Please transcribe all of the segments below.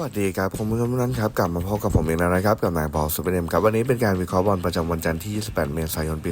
วัสดีครับผมผู้ชมทุกท่านครับกลับมาพบกับผมเองแล้วนะครับกับนายบอลสุเปอร์เนมครับวันนี้เป็นการวิเคราะห์บอลประจำวันจันทร์ที่ 28 เมษายนปี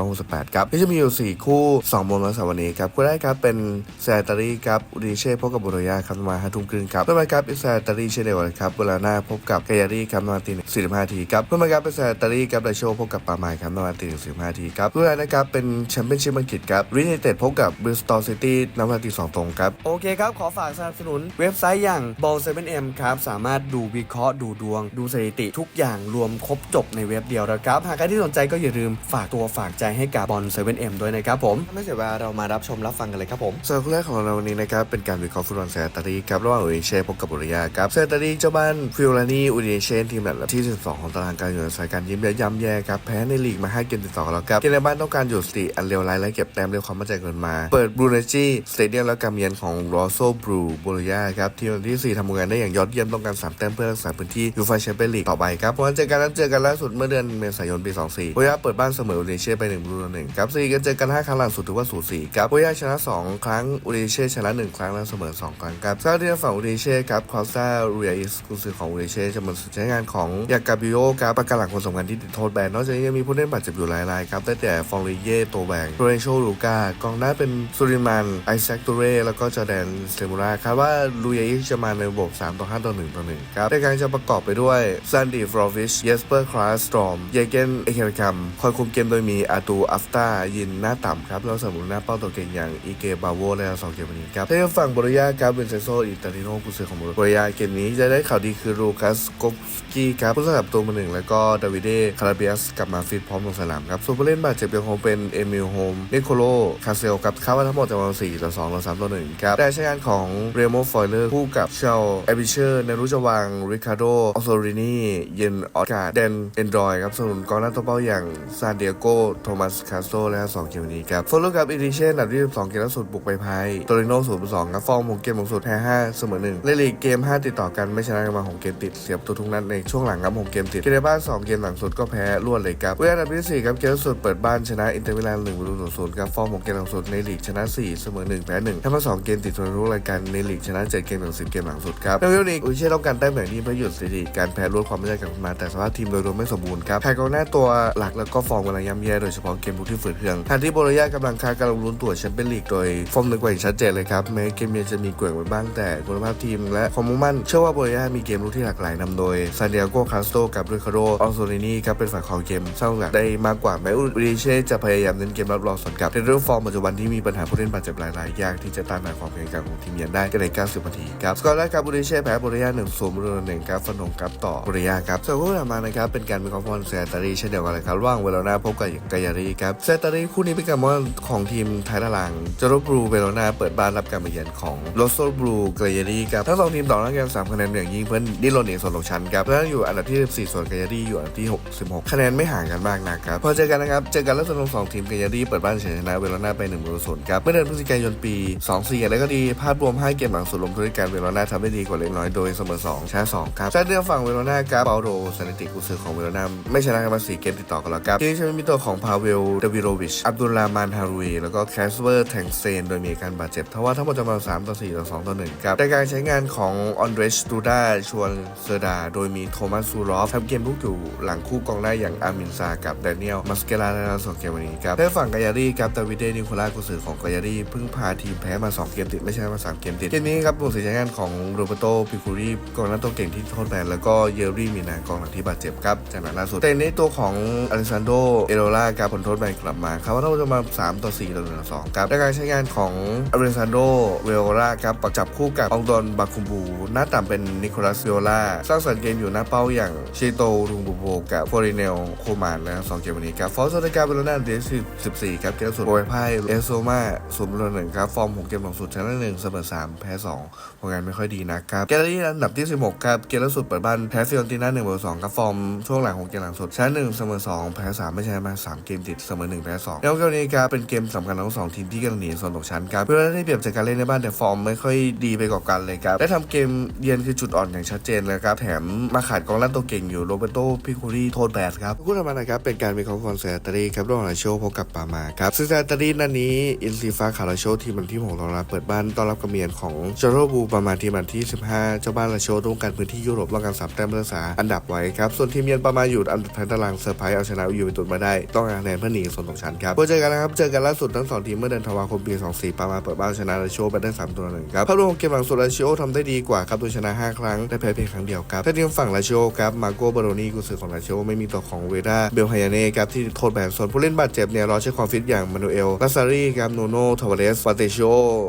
2568 ครับที่จะมีอยู่ 4 คู่2โมงวันเสาร์วันนี้ครับคู่แรกครับเป็นแซตารีครับอุดิเช่พบกับบุรยาครับมา5ทุ่มครึ่งครับเพื่อมาครับเป็นแซตารีเชเดียวกันครับเวลาหน้าพบกับกายารีครับนวันตีหนึ่งสี่สิบห้าทีครับเพื่อมาครับเป็นแซตารีครับไดโชพบกับปาไมครับนวันตีหนึ่งสี่สิบห้าทีครับคู่แรกนะครับเป็นแชมเปี้ยนชิพอังกฤษครับรินเต็ดพบกับบริสตอลซิตี้นวันตีสองตรงครับโอเคครับขอฝากสนับสนุนเว็บไซต์อย่าง Ball 7M ครับ สามารถดูวิเคราะห์ดูดวง ดูสถิติทุกอย่างรวมครบจบในเว็บเดียวนะครับ หากใครที่สนใจก็อย่าลืมฝากตัวฝากใจให้กับบอล 7M ด้วยนะครับผม ไม่เสียเวลาเรามารับชมรับฟังกันเลยครับผมส่วนคู่แรกของเราวันนี้นะครับเป็นการวิเคราะห์ฟุตบอลเซตารีครับระหว่างอุดิเช่พบกับบุริยาครับเซตารีเจ้าบ้านฟิโอลานีอุดิเช่ทีมอันดับที่ 12 ของตารางการอยู่ในสายการยิ้มและย่ำแย่ครับแพ้ในลีกมา5เกมติดต่อกันแล้วครับเกมในบ้านต้องการหยุดสติอันเลวร้ายและเก็บแต้มด้วยความมั่นใจเกินมา เปิดบรูเนจีสเตเดียมและการเยือนของรอโซบรูบุริยาครับทีมอันดับที่ 4ทำงานได้อย่างยอดเยี่ยมต้องการสามแต้มเพื่อรักษาพื้นที่ยูฟ่าแชมเปี้ยนลีกต่อไปครับผลเจอกันนั้นเจอกันล่าสุดเมื่อเดือนเมษายนปี 24บุริยาเปิดบ้านเสมออุดิเช่ไป1ประตูต่อหนึ่งครับสี่กันเจอกันห้าครั้งหลังสุดถือว่าสูสีครับบุริยาชนะสองครั้งอุดิเช่ชนะหนึ่งครั้งและเสมอสองครั้งครับทราบที่ทางฝั่งอุดิเช่ครับคอสตาเรียอิสกุนซือของอุดิเช่จะมาใช้งานของยากาบิโอครับประกันหลังคนสำคัญที่ติดโทษแบนนอกจากนี้ยังมีผู้เล่นบาดเจ็บอยู่หลายรายครับได้แต่ฟองริเย่โตแบงโรเรนโชลูกากองหน้าเป็นซูริมันไอแซคตูเร่แล้วก็จอร์แดนเซมูราคาดว่าลูเยอิสจะมาในระบบ3ต่อ5ต่อ1ต่อ1ครับในการจะประกอบไปด้วยซันดี้ฟรอวิชเยสเปอร์คลาสตรอมเยเกนเอเครคัมคอยคุมเกมโดยมีอาตูอัฟตายินหน้าต่ำครับแล้วสมุนหน้าเป้าตัวเก่งอย่างอีเกบาโวในสองเกมนี้ครับในฝั่งบริยาครับเวนเซโซอิตาลิโนกุเซของบริยาเกมนี้จะได้ข่าวดีคือลูคัสโกฟสกี้ครับผู้สลับตัวมาหนึ่งแล้วก็ดาวิเดคาราเบียสกลับมาฟิตพร้อมลงสนามครับส่วนผู้เล่นบาดเจ็บยังคงเป็นเอมิลโฮมนิโคโลคาเซลครับคาดว่าทั้งหมดจะมา4ต่อ2ต่อ3ต่อ1ครับแต่ใช้งานของเรโมฟอยเลอร์คู่กับเชลเอบิเชอร์ในรู้จวางริคาโดออโซรินีเยนออสการ์เดนเอนดรอยครับสนุนกองหน้าตัวเป้าอย่างซานเดียโกโทมัสคาสโตและสองเกมนี้ครับโฟลุกับอิริเช่อันดับที่12เกมล่าสุดบุกไปพายโตริโน่0 2ครับฟอร์มของเกมหลังสุดแพ้5เสมอ1ในลีกเกม 5 ติดต่อกันไม่ชนะกันมา6เกมติดเสียบตัวทุกนัดในช่วงหลังครับ6เกมติดเกมในบ้าน2เกมหลังสุดก็แพ้รวดเลยครับเวลาอันดับที่4ครับเกมล่าสุดเปิดบ้านชนะอินเตอร์มิลาน1ประตูต่อ0ครับฟอร์มของเกมหลังสุดในลีกชนะ4เสมอ1แพ้1ทั้งมา2เกมติดทุกรายการในลีกชนะ7เกมถึง10เกมหลังสุดครับนเวลนี้อุยเช่ต้องการแต้มแบบนี้เพื่อหยุดสถิติการแพ้รวดความไม่ได้กลับมา แต่สภาพทีมโดยรวมไม่สมบูรณ์ครับแพ้กองหน้าตัวหลักแล้วก็ฟอร์มกำลังย่ำแย่โดยเฉพาะเกมบุกที่ฝืดเคืองทางที่โบโลยากำลังคากำลังลุ้นตัวแชมเปี้ยนลีกโดยฟอร์มหนึ่งกว่าอย่างชัดเจนเลยครับแม้เกมเยือนจะมีเกลื่อนไปบ้างแต่คุณภาพทีมและความมุ่งมั่นเชื่อว่าโบโลยามีเกมลุกที่หลากหลายนำโดยซานเดียโกคาสโตกับริคาโดออโซลินีครับเป็นฝ่ายครองเกมสร้างโอกาสได้มากกว่าแม้อุริเช่จะพยายามเน้นเกมรับรองส่วนกับในเรื่องฟอร์มปัจจุบันที่มีปัญหาผู้เล่นบาดเจ็บหลายๆยากที่จะต้านทานความแข็งแกร่งของทีมเยือนได้ก็ใน 90 นาทีครับสกอร์แรกครับบุริเช่แพ้บุริยา1 0บุรีหนึ่งครับฟนงครับต่อบุริยาครับส่วนคู่ต่อมานะครับเป็นการเป็นของฟอนเซตารีเช่นเดียวกันเลยครับว่างเวโรนาพบกับกายารีครับเซตารีคู่นี้เป็นการมอนของทีมไทยตารางจโรบรูเวโรนาเปิดบ้านรับการมาเยือนของโรโซบรูกายารีครับทั้งสองทีมต่อหน้ากัน3คะแนนอย่างยิ่งเพื่อนดิ้นรนเอกส่วนลงชั้นครับแล้วอยู่อันดับที่ 14 ส่วนกายารีอยู่อันดับที่ 66 คะแนนไม่ห่างกันมากนะครับพอเจอกันนะครับเจอกันแล้วสนุกสองทีมกายารีเปิดบ้านชนะเวโรนาไป1ประตูศูนย์ครับเมื่อเดือนพฤศจิกายนปี 24อย่าไรก็ดีภาพรวม5เกมหลังสุดลงทุนการเวโรนาทำได้ดีกว่าเล็กน้อยโดยเสมอ2ชนะ2ครับจากเดือนฝั่งเวโรนาครับเปาโรสถิติกุซือของเวโรนาไม่ชนะกันมา4เกมติดต่อกันแล้วครับที่จะมีตัวของพาเวลเดวิโรวิช อับดุลลามานฮารุยแล้วก็แคสเวอร์แทงเซน โดยมีการบาดเจ็บทว่าทั้งหมดจะมา3ต่อ4ต่อ2ต่อ1ครับในการใช้งานของออนเดรสตูด้าชวนเซอร์ดา โดยมีโทมัสซูรอฟทำเกมลุกอยู่หลังคู่กองหน้าอย่างอามินซากับแดเนียลมัสเกลาในสองเกมวันนี้ครับในฝั่งกายารีครับดาวิดเดนิโคลากุซือของกายารีเพิ่งพาทีมแพ้มา 2 เกมติดไม่ใช่มา 3 เกมติดเกมนี้ครับบทสีใช้งานของโรเบโตปิคูรีกองหน้าตัวเก่งที่โทษแบนแล้วก็เยอรี่มีนากองหลังที่บาดเจ็บครับจากนั้นล่าสุดแต่ในตัวของอเลซานโดเอโรล่าการผลโทษแบนกลับมาครับว่าทั้งหมดจะมา 3 ต่อ 4 ต่อ1ต่อ2ครับในการใช้งานของอเลซานโดเวโอล่าครับประจับคู่กับองดอนบาคุมบูหน้าต่ำเป็นนิโคลัสเวโอล่าสร้างสรรค์เกมอยู่หน้าเป้าอย่างเชโตรุงบูโบกับฟอริเนลโคมานและสองเกมวันนี้ครับฟอร์สโตกาเบโลนาเดซิ14ครับเกมสุดโอไวไพ่เอโซมาศูนย์บอหนึ่งครับฟอร์มของเกมหลังสุดชนะหนึ่งเสมอสามแพ้สองผลงานไม่ค่อยดีนะครับอรี่อันดับที่ 16 ครับเกมล่าสุดเปิดบ้านแพ้ฟิออนติน่าหนึ่งเบอร์สองครับฟอร์มช่วงหลังของเกมหลังสุดชนะหนึ่งเสมอสองแพ้สามไม่ใช่มาสามเกมติดเสมอหนึ่งแพ้สองแล้วเกมนี้ครับเป็นเกมสำคัญของสองทีมที่กำลังหนีโซนตกชั้นครับเพื่อได้เปรียบจากการเล่นในบ้านแต่ฟอร์มไม่ค่อยดีไปกว่ากันเลยครับได้ทำเกมเยือนคือจุดอ่อนอย่างชัดเจนเลยครับแถมมาขาดกองหน้าตัวเก่งอยู่โรเบโตพิคูรีโทษแบดครับคู่ต่อมานะครับเป็นการวิเคราะห์คอนเสิร์ตรีครับระหว่างลาโชพบกับปามาครับซึ่งซาตารีนัดนี้อินซีฟ้าคาราโชทีมันที่หกรองรับเปิดบ้านต้อนรับกระเมียนของจอร์โรบูปามาทีมันที่ 15เจ้าบ้านลาชิโอต้องการพื้นที่ยุโรปต้องการสามแต้มเพื่อรักษาอันดับไว้ครับ ส่วนทีมเยือนปามาณอยู่อันดับท้ายตารางเซอร์ไพรส์เอาชนะยูเวนตุสมาได้ ต้องการคะแนนเพื่อหนีโซนตกชั้นครับพอเจอกันนะครับ เจอกันล่าสุดทั้งสองทีมเมื่อเดือนธันวาคมปี 24ปามาณเปิดบ้านชนะลาชิโอไปได้3ตัวหนึ่งครับภาพรวมของเกมหลังสุดลาชิโอทำได้ดีกว่าครับโดยชนะ 5 ครั้งได้แพ้เพียงครั้งเดียวครับถ้าทีมฝั่งลาชิโอครับมาโกบารนีกุนซือของลาชิโอไม่มีตัวของเวดาเบลไฮยาเน่ครับที่โทษแบนส่วนผู้เล่นบาดเจ็บเนี่ยรอเช็ความฟิตอย่างมานูเอลลาซารีครับโนโนทาวเรสฟาเตโอ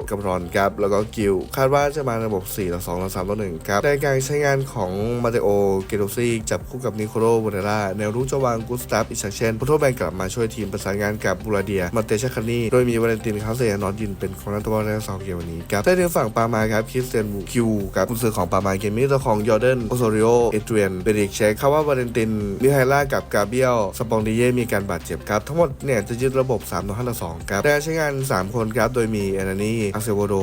กับรอนครับแล้วก็กิลคาดว่าจะมาระบบ4ต่อ2ต่อ3ต่อ1ครับในการใช้งานของมาเตโอเกโรซีจับคู่กับนิโคโลโบเนราแนวรุกจะวางกุสตาฟอิชาเชนผู้โทษแบนกลับมาช่วยทีมประสานงานกับบูราเดียมาเตชคานีโดยมีวาเลนตินคาเซียนอตยินเป็นของนักตะวันในสองเกมวันนี้ครับได้ทีมฝั่งปามาครับคริสเตียนคิวครับกุนซือของปามาเกมนี้ตัวของยอร์เดนโอโซริโอเอเดรียนเบริกเช็คเขาว่าวาเลนตินมิไฮล่ากับกาเบียลสปองดิเย่มีการบาดเจ็บครับทั้งหมดเนี่ยจะยึดระบบ3ต่อ5ต่อ2ครับแต่ใช้งาน 3 คนครับโดยมีแอนานีอาเซโวโด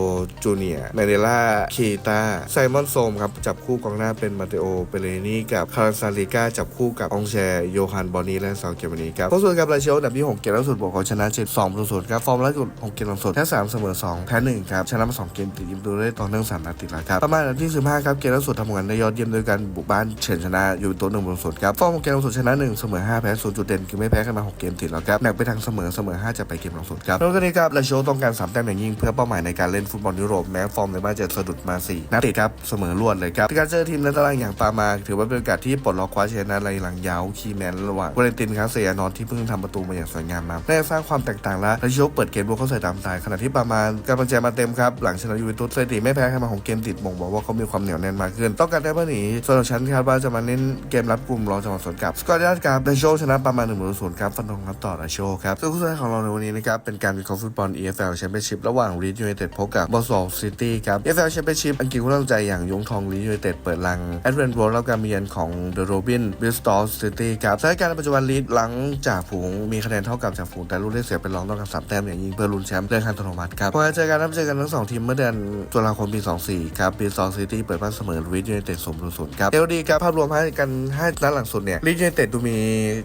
จูเนียเมเดล่าคีตาไซมมอนโซมครับจับคู่กองหน้าเป็นมาเตโอ เปเรนี่กับคาร์ซาลิก้าจับคู่กับองแชร์โยฮันบอนีและซาเกมานีครับผลส่วนกับลาเชลอันดับที่6เกมล่าสุดบอกเขาชนะ7 2ประตูครับฟอร์มล่าสุด6เกมลังสุดแค่3เสมอ2แพ้1ครับชนะมา2เกมติดยิมดูได้ต่อเนื่อง3นัดติดแล้วครับประมาณอันดับที่15ครับเกมล่าสุดทำงานได้ยอดเยี่ยมโดยการบุกบ้านเฉือนชนะอยู่ตัวหนึ่งประตูครับฟอร์มของเกมลังสุดชนะ1เสมอ5แพ้0จุดเด่นคือไม่แพ้กันมา6เกมติดแล้วครับหนักไปทางเสมอเสมอ5จะไปเกมลังสุดครับแล้วก็นี้ครับลาเชลต้องการ3แต้มอย่างยิ่งเพื่อเป้าหมายในการเล่นฟุตบอลยุโรปแม้ฟอร์มในบ้านจะสะดุดมา4นัดติดครับเสมอรวดเลยครับการเจอทีมในตารางอย่างปามา ถือว่าเป็นโอกาสที่ปลดล็อกคว้าชนะในหลังยาวคีแมนระหว่างวาเลนตินคาเซียนอนที่เพิ่งทำประตูมาอย่างสวยงามมาได้สร้างความแตกต่างและลาเชลเปิดเกมบุกเข้าใส่ตามสไตล์ขณะที่ปามากำลังใจมาเต็มครับหลังชนะยูเวนตุสสถิติไม่แพ้ใครมาของเกมติดบ่งบอกว่าเขามีความเหนียวแน่นมากขึ้นต้องการได้เพื่อหนีส่วนของฉันคาดว่าจะมาเน้นเกมรับกลุ่มรองจังหวะสวนกลับสกอร์ยาดครับลาเชลชนะประมาณ1นึ่งศูนย์ครับฟันธงครับต่อลาเชลครับซึ่งคู่สุดท้ายของเราในวันนี้นะครับเป็นการวิเคราะห์ฟุตบอล EFL Championship ระหว่างลีดยูไนเต็ดพบกับบอสซอลซิตี้ครับ EFL Championship อังกฤษคู่ตั้งใจอย่างยงทองลีดยูไนเต็ดเปิดลังแอดเวนโรรับการมาเยือนของเดอะโรบินบิสตอลซิตี้ครับสถานการณ์ปัจจุบันลีดหลังจากฝูงมีคะแนนเท่ากับจากฝูงแต่ลูกได้เสียเป็นรองต้องการสามแต้มอย่างยิ่งเพื่อลุ้นแชมป์เรื่องอัตโนมัติครับพอเจอกันนับเจอกันทั้งสองทีมเมื่อเดือนตุลาคมปี 24 ครับบิสตอลซิตี้เปิดบ้านเสมอลีดยูไนเต็ดสมดุลศูนย์ครับเอลดีครับภาพรวมให้กันให้นัดหลังสุดเนี่ยลีดยูไนเต็ดดูมี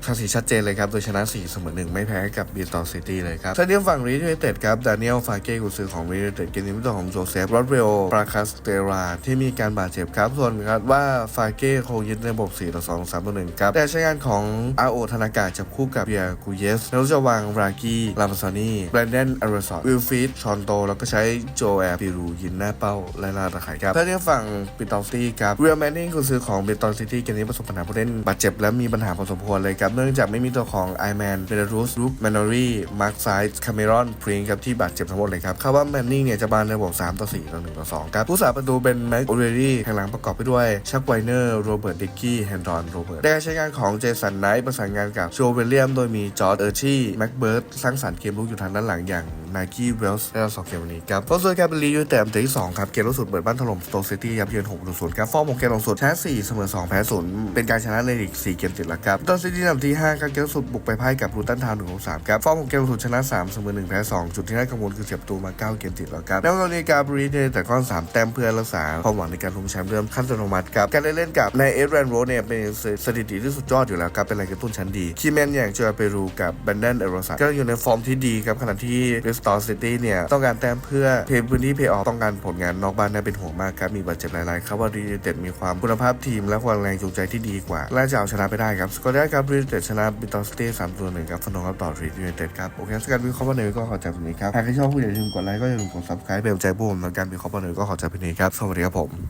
ทักษีชัดเจนเลยครับโดยชนะ4เสมอ1ไม่แพ้กับบิสตอลซิตี้เลยครับส่วนทีมฝั่งลีดยูไนเต็ดครับดานิเอลฟาเก้กุซือของลีดยูไนเต็ดเกมนี้เป็นตัวของโจเซฟโรดเวลปราคาสเตราที่มีการบาดเจ็บครับ ส่วนครับว่าฟาเก้คงยึดในระบบ4ต่อ2 3ต่อ1ครับแต่ใช้งานของอาโอธนากาจับคู่กับเบียร์กูเยสแล้วจะวางรากีลามซานีแบรนเดนอารซอตวิลฟิดชอนโต แล้วก็ใช้โจแอร์ปิรูยินหน้าเป้าและลาตะไคร่ครับถ้าเทียฝั่งปิตอลซิตี้ครับเรียลแมนนิงกุนซือของปิตอลซิตี้เกมนี้ประสบปัญหาผู้เล่นบาดเจ็บและมีปัญหาพอสมควรเลยครับ เนื่องจากไม่มีตัวของไอแมนเบลารุสลูกแมนนอรี่มาร์คไซส์คาเมรอนพริงครับที่บาดเจ็บทั้งหมดเลยครับคาว่าแมนนิงเนี่ยจะบานในระบบ3ต่อ4ต่อ1ต่อ2ครับผู้สาประตูเป็นแม็กโอเรรี่แห่งหลังประกอบไปด้วยชักไวเนอร์โรเบิร์ตดิกกี้แฮนดอนโรเบิร์ตได้ใช้งานของเจสันไนท์ประสานงานกับโจเวลเลียม โดยมีจอร์ดเออร์ชี่แม็กเบิร์ตสร้างสรรค์เกมลุกอยู่ทางด้านหลังอย่างนาคีเวลส์และสองเกมวันนี้ครับโฟร์ส่วนแคปเปอรียูแต่อันดับที่2ครับเกมล่าสุดเปิดบ้านถล่มสโตซิตี้ยับเยิน6ต่อ0ครับฟอร์มของเกมล่าสุดชนะ4เสมอ2แพ้0เป็นการชนะในลีก4เกมติดแล้วครับตอนซิตี้อันดับที่5ครับเกมล่าสุดบุกไปพ่ายกับรูตันทาวน์1 3ครับฟอร์มของเกมล่าสุดชนะ3เสมอ1แพ้2จุดที่น่ากังวลคือเสียประตูมา9เกมติดแล้วครับแล้วตอนนี้กาบรีเดแต่ก้อน3แต้มเพื่อรักษาความหวังในการลุ้นแชมป์เริ่มขั้นอัตโนมัติครับการได้เล่นกับในเอสแรนโรเนี่ยเป็นสถิติที่สุดยอดอยู่แล้วครับเป็นแรงกระตุ้นชั้นดีคีแมนอย่างเจอเปรูกับแบนเดนเอโรซัก็อยู่ในฟอร์มที่ดีครับขณะที่เรสตอร์ซิตี้เนี่ย ต้องการแต้มเพื่อเพย์พื้นที่เพย์ออฟต้องการผลงานนอกบ้านน่าเป็นห่วงมากครับ มีบาดเจ็บหลายๆครับว่ารีเต็ดมีความคุณภาพทีมและความแรงจูงใจที่ดีกว่า และจะเอาชนะไปได้ครับสกอร์ได้ครับรีเต็ดชนะบิตอสตี้สามตัวหนึ่งครับฟนองครับต่อรียูไนเต็ดครับโอเคสการวิเคราะห์บอลเนยก็ขอจแบบนี้ครับหากใครชอบผู้ใหญ่อย่าลืมกดไลค์ก็อย่าลืมกดซับสไครป์เป็นกำใจพวกผมในการวิเคราะห์บอลเนยก็ขอจแบบนี้ครับสวัสดีครับผม